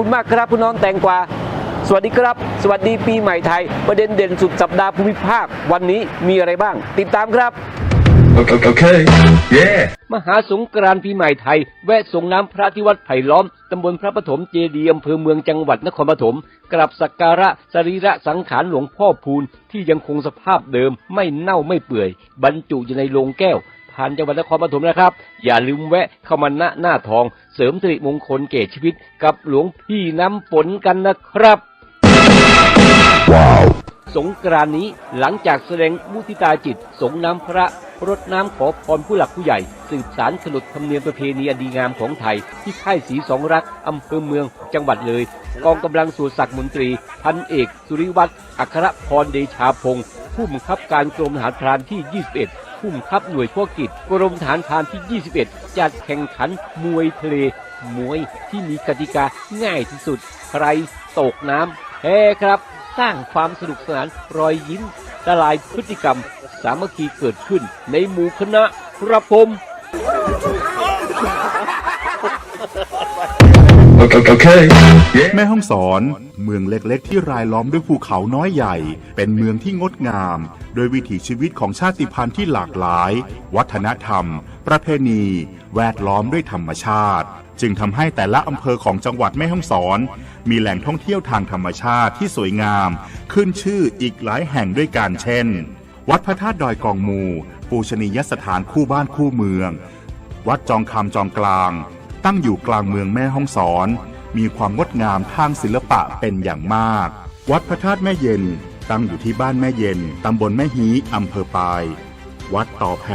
คุณมากครับคุณน้องแตงกวาสวัสดีครับ สวัสดีปีใหม่ไทย ประเด็นเด่นสุดสัปดาห์ภูมิภาค วันนี้มีอะไรบ้าง ติดตามครับ Okay, okay. Yeah. มหาสงกรานต์ปีใหม่ไทย แวะส่งน้ำพระที่วัดไผ่ล้อม ตำบลพระปฐมเจดีย์อำเภอเมืองจังหวัดนครปฐมกราบสักการะสรีระสังขารหลวงพ่อพูนที่ยังคงสภาพเดิมไม่เน่าไม่เปื่อย บรรจุอยู่ในโลงแก้ว ผ่านจังหวัดนครปฐมนะครับ อย่าลืมแวะเข้ามาณหน้าทอง เสริมสิริมงคลแก่ชีวิต กับหลวงพี่น้ำฝนกันนะครับ Wow. สงกรานต์นี้หลังจากแสดงมุทิตาจิต สงน้ำพระรดน้ำขอพรผู้หลักผู้ใหญ่ สืบสารขนบธรรมเนียมประเพณีอันดีงามของไทย ที่ค่ายศรีสองรักอำเภอเมืองจังหวัดเลย กองกำลังสุรศักดิ์มนตรี พันเอก สุริวัตรอัครพรเดชาพงศ์ผู้บังคับการกรมทหารพรานที่ 21 ผู้บังคับหน่วยพวกกิจกรมทหารพรานที่ 21 จัดแข่งขันมวยทะเลมวยที่มีกติกาง่ายที่สุด ใครตกน้ำแพ้ครับ สร้างความสนุกสนานรอยยิ้มละลายพฤติกรรม สามัคคีเกิดขึ้นในหมู่คณะครับผม Okay, okay. Yeah. แม่ห้องสอน เมืองเล็กๆ ที่รายล้อมด้วยภูเขาน้อยใหญ่ เป็นเมืองที่งดงาม โดยวิถีชีวิตของชาติพันธุ์ที่หลากหลาย วัฒนธรรม ประเพณี แวดล้อมด้วยธรรมชาติ จึงทำให้แต่ละอำเภอของจังหวัดแม่ฮ่องสอน มีแหล่งท่องเที่ยวทางธรรมชาติที่สวยงาม ขึ้นชื่ออีกหลายแห่งด้วยกันเช่น วัดพระธาตุดอยกองมู ปูชนียสถานคู่บ้านคู่เมือง วัดจองคำจองกลาง ตั้งอยู่กลางเมืองแม่ฮ่องสอน มีความงดงามทางศิลปะเป็นอย่างมาก วัดพระธาตุแม่เย็น ตั้งอยู่ที่บ้านแม่เย็น ตำบลแม่ฮีอำเภอปาย วัดต่อแพ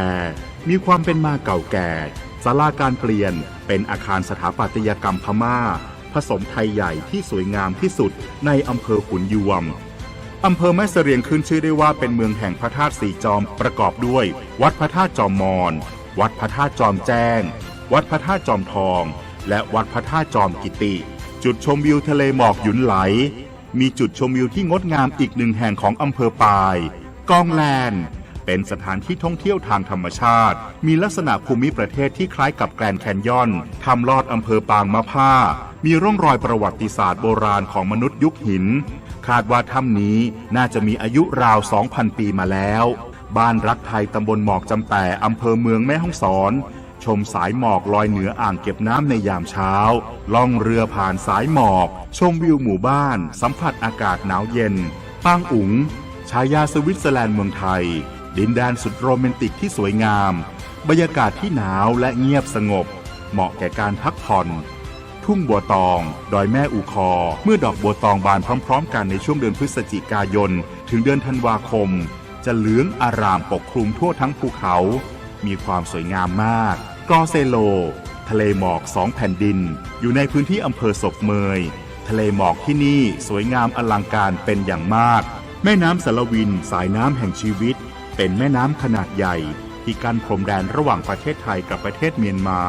มีความเป็นมาเก่าแก่ศาลาการเปลี่ยน เป็นอาคารสถาปัตยกรรมพม่า ผสมไทยใหญ่ที่สวยงามที่สุดในอำเภอขุนยวมอำเภอแม่เสรียงขึ้นชื่อได้ว่าเป็นเมืองแห่งพระธาตุสีจอมประกอบด้วย วัดพระธาตุจอมมอนวัดพระธาตุจอมแจ้ง วัดพระธาตุจอมทอง และวัดพระธาตุจอมกิติ จุดชมวิวทะเลหมอกหยุนไหล มีจุดชมวิวที่งดงามอีกหนึ่งแห่งของอำเภอปายกองแลนเป็นสถานที่ท่องเที่ยวทางธรรมชาติ มีลักษณะภูมิประเทศที่คล้ายกับแกรนแคนยอนทำลอดอำเภอปางมะผ้า มีร่องรอยประวัติศาสตร์โบราณของมนุษย์ยุคหิน คาดว่าถ้ำนี้น่าจะมีอายุราว 2,000 ปีมาแล้ว บ้านรักไทยตำบลหมอกจำแต่อำเภอเมืองแม่ฮ่องสอน ชมสายหมอกลอยเหนืออ่างเก็บน้ำในยามเช้า ล่องเรือผ่านสายหมอก ชมวิวหมู่บ้าน สัมผัสอากาศหนาวเย็นปางอุ๋งชายาสวิตเซอร์แลนด์เมืองไทย ดินแดนสุดโรแมนติกที่สวยงาม บรรยากาศที่หนาวและเงียบสงบ เหมาะแก่การพักผ่อนทุ่งบัวตอง ดอยแม่อูคอ เมื่อดอกบัวตองบานพร้อม ๆ กันในช่วงเดือนพฤศจิกายน ถึงเดือนธันวาคม จะเหลืองอารามปกคลุมทั่วทั้งภูเขา มีความสวยงามมาก กอเซโล ทะเลหมอกสองแผ่นดิน อยู่ในพื้นที่อำเภอศพเมย ทะเลหมอกที่นี่สวยงามอลังการเป็นอย่างมาก แม่น้ำสารวินสายน้ำแห่งชีวิต เป็นแม่น้ำขนาดใหญ่ ที่กั้นพรมแดนระหว่างประเทศไทยกับประเทศเมียนมา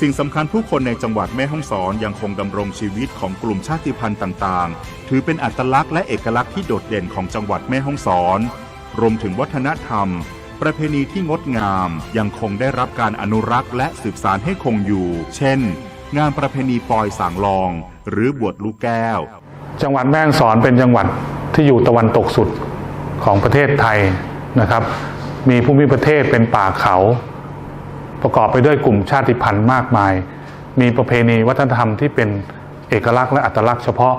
สิ่งสำคัญผู้คนในจังหวัดแม่ฮ่องสอนยังคงดำรงชีวิตของกลุ่มชาติพันธุ์ต่างๆ ถือเป็นอัตลักษณ์และเอกลักษณ์ที่โดดเด่นของจังหวัดแม่ฮ่องสอน รวมถึงวัฒนธรรม ประเพณีที่งดงามยังคงได้รับการอนุรักษ์และสืบสานให้คงอยู่ เช่น งานประเพณีปอยสางลอง หรือบวชลูกแก้ว จังหวัดแม่ฮ่องสอนเป็นจังหวัดที่อยู่ตะวันตกสุดของประเทศไทยนะครับ มีภูมิประเทศเป็นป่าเขา ประกอบไปด้วยกลุ่มชาติพันธุ์มากมาย มีประเพณีวัฒนธรรมที่เป็นเอกลักษณ์และอัตลักษณ์เฉพาะ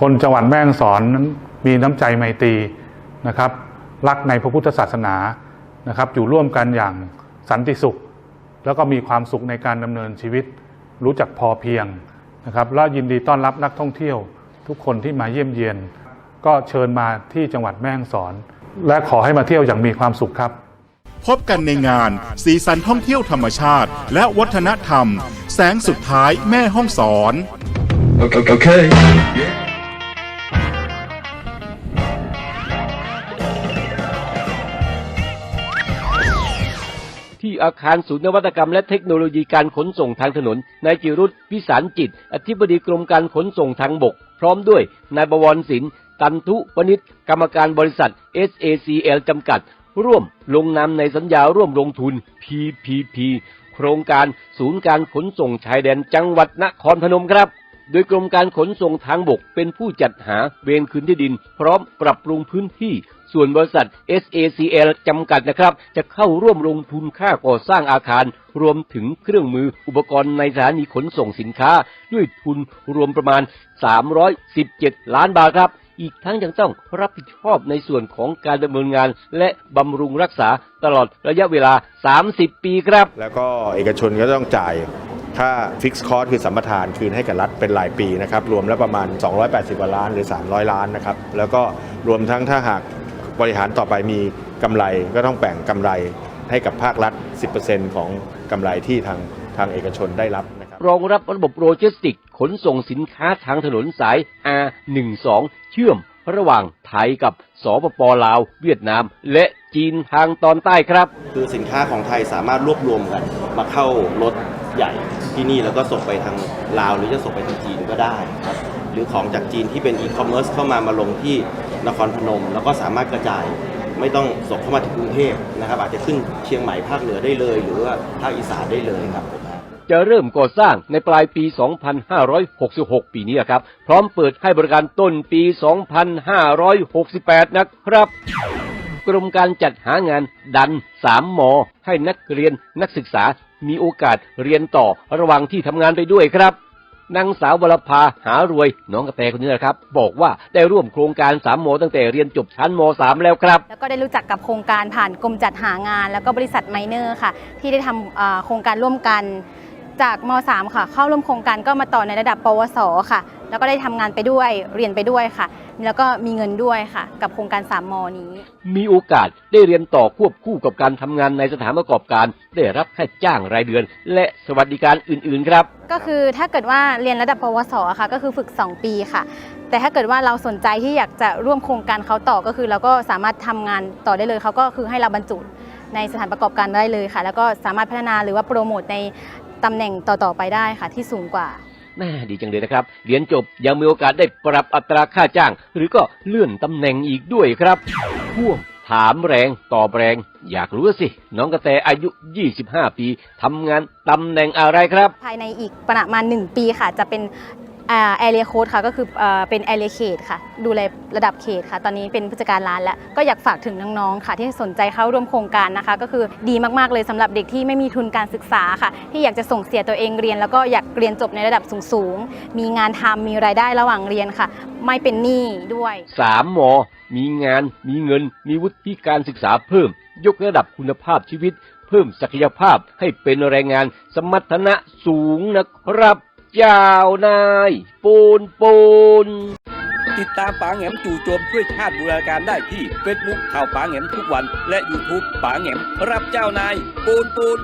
คนจังหวัดแม่ฮ่องสอนนั้นมีน้ำใจไมตรีนะครับ รักในพระพุทธศาสนา นะครับอยู่ร่วมกันอย่างสันติสุข แล้วก็มีความสุขในการดำเนินชีวิต รู้จักพอเพียงนะครับและยินดีต้อนรับนักท่องเที่ยว ทุกคนที่มาเยี่ยมเยียน ก็เชิญมาที่จังหวัดแม่ฮ่องสอน และขอให้มาเที่ยวอย่างมีความสุขครับ พบกันในงาน สีสันท่องเที่ยวธรรมชาติ และวัฒนธรรม แสงสุดท้ายแม่ห้องสอน Okay, ที่อาคารศูนย์นวัตกรรมและเทคโนโลยีการขนส่งทางถนน นายจิรุธพิสารจิต อธิบดีกรมการขนส่งทางบก พร้อมด้วยนายบวรศิลป์ตันทุปนิชกรรมการบริษัท SACL จำกัด ร่วมลงนามในสัญญาร่วมลงทุน PPP โครงการศูนย์การขนส่งชายแดนจังหวัดนครพนมครับ โดยกรมการขนส่งทางบกเป็นผู้จัดหาเวรคืนที่ดิน พร้อมปรับปรุงพื้นที่ ส่วนบริษัท SACL จำกัดนะครับ จะเข้าร่วมลงทุนค่าก่อสร้างอาคาร รวมถึงเครื่องมืออุปกรณ์ในสถานีขนส่งสินค้า ด้วยทุนรวมประมาณ 317 ล้านบาทครับ อีกทั้งยังต้องรับผิดชอบในส่วนของการดำเนินงาน และบำรุงรักษาตลอดระยะเวลา 30 ปีครับ แล้วก็เอกชนก็ต้องจ่ายค่าฟิกซ์คอร์สคือสัมปทานคืนให้กับรัฐเป็นรายปีนะครับ รวมแล้วประมาณ 280กว่าล้านหรือ 300 ล้านนะครับ แล้วก็รวมทั้งถ้าหาก บริหารต่อไปมีกำไรก็ต้องแบ่งกำไรให้กับภาครัฐ 10%ของกำไรที่ทางทางเอกชนได้รับนะครับรองรับระบบโลจิสติกส์ขนส่งสินค้าทางถนนสาย R12 เชื่อมระหว่างไทยกับสปปลาว เวียดนาม และจีนทางตอนใต้ครับ คือสินค้าของไทยสามารถรวบรวมกัน มาเข้ารถใหญ่ที่นี่แล้วก็ส่งไปทางลาวหรือจะส่งไปทางจีนก็ได้ครับ หรือของจากจีนที่เป็นอีคอมเมิร์ซเข้ามามาลงที่นครพนม แล้วก็สามารถกระจายไม่ต้องส่งเข้ามาถึงกรุงเทพนะครับ อาจจะขึ้นเชียงใหม่ภาคเหนือได้เลย หรือว่าภาคอีสานได้เลยครับผมจะเริ่มก่อสร้างในปลายปี 2566 ปีนี้ครับ พร้อมเปิดให้บริการต้นปี 2568 นะครับ กรมการจัดหางานดัน 3 มอ ให้นักเรียนนักศึกษามีโอกาสเรียนต่อระหว่างที่ทำงานไปด้วยครับ นางสาววรภาหารวยน้องกระแตคนนี้นะครับ บอกว่าได้ร่วมโครงการ3มโมตั้งแต่เรียนจบชั้นม3แล้วครับ แล้วก็ได้รู้จักกับโครงการผ่านกรมจัดหางาน แล้วก็บริษัทไมเนอร์ค่ะ ที่ได้ทำอ่าโครงการร่วมกันจากม .3 ค่ะ เข้าร่วมโครงการก็มาต่อในระดับ ปวส ค่ะ แล้วก็ได้ทำงานไปด้วย เรียนไปด้วยค่ะ แล้วก็มีเงินด้วยค่ะ กับโครงการ3มนี้ มีโอกาสได้เรียนต่อควบคู่กับการทำงานในสถานประกอบการ ได้รับค่าจ้างรายเดือน และสวัสดิการอื่นๆครับ ก็คือถ้าเกิดว่าเรียนระดับปวสค่ะ ก็คือฝึก 2 ปีค่ะ แต่ถ้าเกิดว่าเราสนใจที่อยากจะร่วมโครงการเขาต่อก็คือ เราก็สามารถทำงานต่อได้เลยเขาก็คือให้เราบรรจุในสถานประกอบการได้เลยค่ะ แล้วก็สามารถพัฒนาหรือว่าโปรโมทในตำแหน่งต่อๆไปได้ค่ะ ที่สูงกว่า แม่ดีจังเลยนะครับ เรียนจบยังมีโอกาสได้ปรับอัตราค่าจ้าง หรือก็เลื่อนตำแหน่งอีกด้วยครับพ่วงถามแรงตอบแรง อยากรู้สิ น้องกระแตอายุ 25 ปีทำงานตำแหน่งอะไรครับ ภายในอีกประมาณ 1 ปีค่ะ จะเป็น แอเรียโค้ดค่ะก็คืออเป็นแอเรียเขตค่ะ ดูแลระดับเขตค่ะ ตอนนี้เป็นผู้จัดการร้านแล้ว ก็อยากฝากถึงน้องๆค่ะ ที่สนใจเข้าร่วมโครงการนะคะ ก็คือดีมากๆเลยสำหรับเด็กที่ไม่มีทุนการศึกษาค่ะ ที่อยากจะส่งเสียตัวเองเรียน แล้วก็อยากเรียนจบในระดับสูงๆ มีงานทำมีรายได้ระหว่างเรียนค่ะ ไม่เป็นหนี้ด้วยสามหมอ มีงาน มีเงิน มีวุฒิการศึกษาเพิ่ม ยกระดับคุณภาพชีวิต เพิ่มศักยภาพให้เป็นแรงงานสมรรถนะสูงนะครับ เจ้านาย ปูนปูน ติดตามป๋าแหงมจู่โจมช่วยชาติบูรณาการได้ที่เฟซบุ๊กข่าวป๋าแหงมทุกวัน และยูทูปป๋าแหงมรับเจ้านาย ปูนปูน